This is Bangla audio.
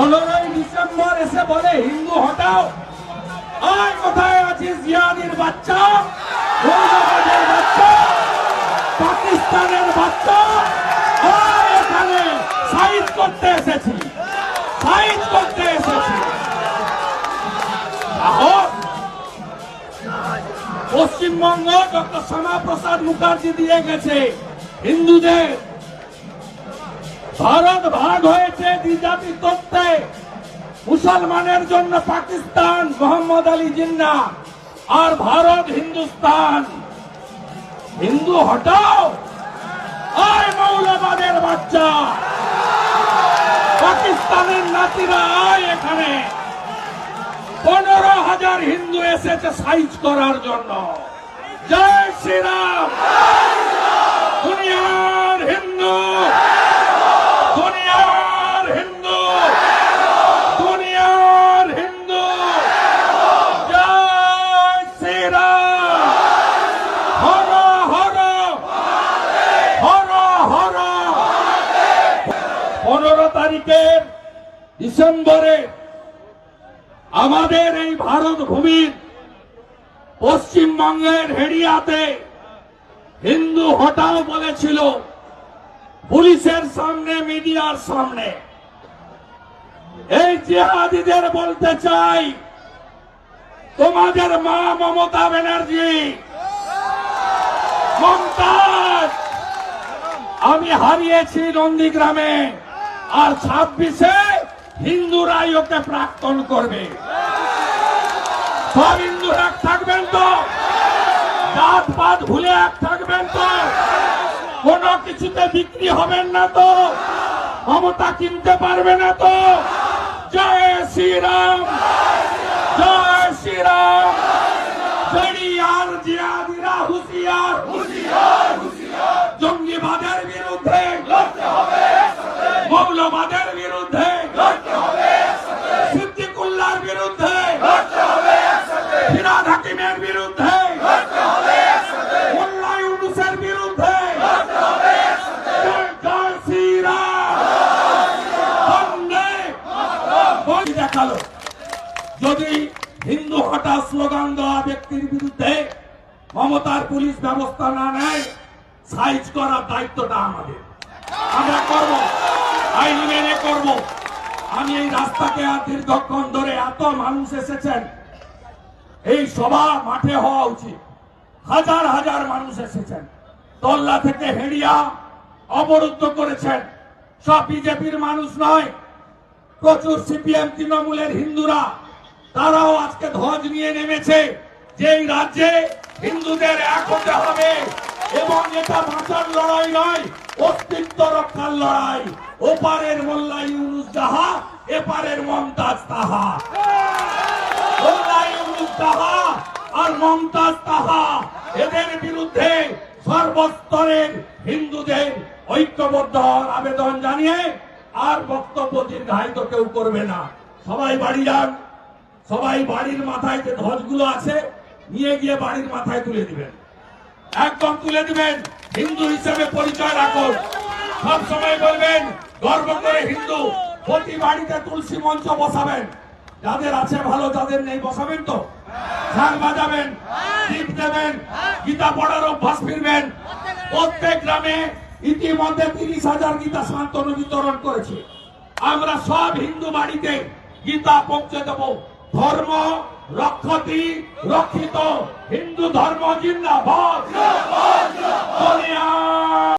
পনেরোই ডিসেম্বর এসে বলে, হিন্দু হটাও। আয় কোথায় আছিস জিয়াদির বাচ্চা? বাচ্চা? পাকিস্তানের বাচ্চা? আর এখানে সাইজ করতে এসেছি। সাইজ করতে এসেছি। পশ্চিমবঙ্গ ডক্টর শ্যামাপ্রসাদ মুখার্জি দিয়ে গেছে হিন্দুদের। ভারত ভাগ হয়েছে দ্বিজাতি মুসলমানের জন্য পাকিস্তান মোহাম্মদ আলী জিন্না আর ভারত হিন্দুস্তান। হিন্দু হটাও। আয় মৌলবাদের বাচ্চা। পাকিস্তানের নাতিরা আয় এখানে। পনেরো হাজার হিন্দু এসেছে সাইজ করার জন্য। জয় শ্রীরাম দুনিয়ার হিন্দু দুনিয়ার হিন্দু দুনিয়ার হিন্দু জয় শ্রীরাম হর হর হর হর পনেরো তারিখের ডিসেম্বরে আমাদের এই ভারত ভূমির পশ্চিমবঙ্গের হেরিয়াতে হিন্দু হটাও বলেছিল, পুলিশের সামনে, মিডিয়ার সামনে। এই জেহাদিদের বলতে চাই, তোমাদের মা মমতা ব্যানার্জি, মমতাজ, আমি হারিয়েছি নন্দীগ্রামে, আর ছাব্বিশে হিন্দুরাই ওকে প্রাক্তন করবে। সব হিন্দু এক থাকবেন তো? জাত পাত ভুলে এক থাকবেন তো? কোন কিছুতে বিক্রি হবেন না তো? মমতা কিনতে পারবে না তো? জয় শ্রীরাম। জয় শ্রীরাম। জড়িয়ার জিয়াদিরা হুঁশিয়ার। জঙ্গিবাদের বিরুদ্ধে মৌলবাদের বিরুদ্ধে সিদ্দিকুল্লার বিরুদ্ধে ফিরাদ হাকিমের বিরুদ্ধে মোল্লা ইউনুসের বিরুদ্ধে জয়- জয় শ্রীরাম বন্দে দেখাল যদি হিন্দু হঠা স্লোগান দেওয়া ব্যক্তির বিরুদ্ধে মমতার পুলিশ ব্যবস্থা না নেয়, সাইজ করার দায়িত্বটা আমাদের। আমরা করব। আইন মেনে করব। আমি এই রাস্তাকে আর দীর্ঘক্ষণ ধরে এত মানুষ এসেছেন, এই সভা মাঠে হওয়া উচিত। হাজার হাজার মানুষ এসেছেন। তল্লা থেকে হেড়িয়া অবরুদ্ধ করেছেন। সব বিজেপির মানুষ নয় প্রচুর সিপিএম তৃণমূলের হিন্দুরা, তারাও আজকে ধ্বজ নিয়ে নেমেছে যে রাজ্যে হিন্দুদের এক হতে হবে এবং এটা বাঁচার লড়াই নয়, অস্তিত্ব রক্ষার লড়াই। ওপারের মোল্লা ইউনুস যাহা, এপারের মমতাজ তাহা। মোল্লা ইউনুস তাহা আর মমতাজ তাহা, এদের বিরুদ্ধে সর্বস্তরের হিন্দুদের ঐক্যবদ্ধ আবেদন জানিয়ে আর বক্তব্য দীর্ঘায়িত কেউ করবে না। সবাই বাড়ি যান। সবাই বাড়ির মাথায় যে ধ্বজগুলো আছে, নিয়ে গিয়ে বাড়ির মাথায় তুলে দিবেন। একদম তুলে দিবেন। হিন্দু হিসেবে পরিচয় রাখুন। সব সময় বলবেন, গর্ব করে হিন্দু, প্রতি বাড়িতে তুলসী মঞ্চ বসাবেন। যাদের আছে ভালো, যাদের নেই বসাবেন তো? শাক বাজাবেন দীপ দেবেন, গীতা পড়ার অভ্যাস ফিরবেন। প্রত্যেক গ্রামে ইতিমধ্যে তিরিশ হাজার গীতা শান্তনু বিতরণ করেছে। আমরা সব হিন্দু বাড়িতে গীতা পৌঁছে দেব। ধর্ম, রক্ষতি, রক্ষিত, হিন্দু ধর্ম, জিন্দাবাদ।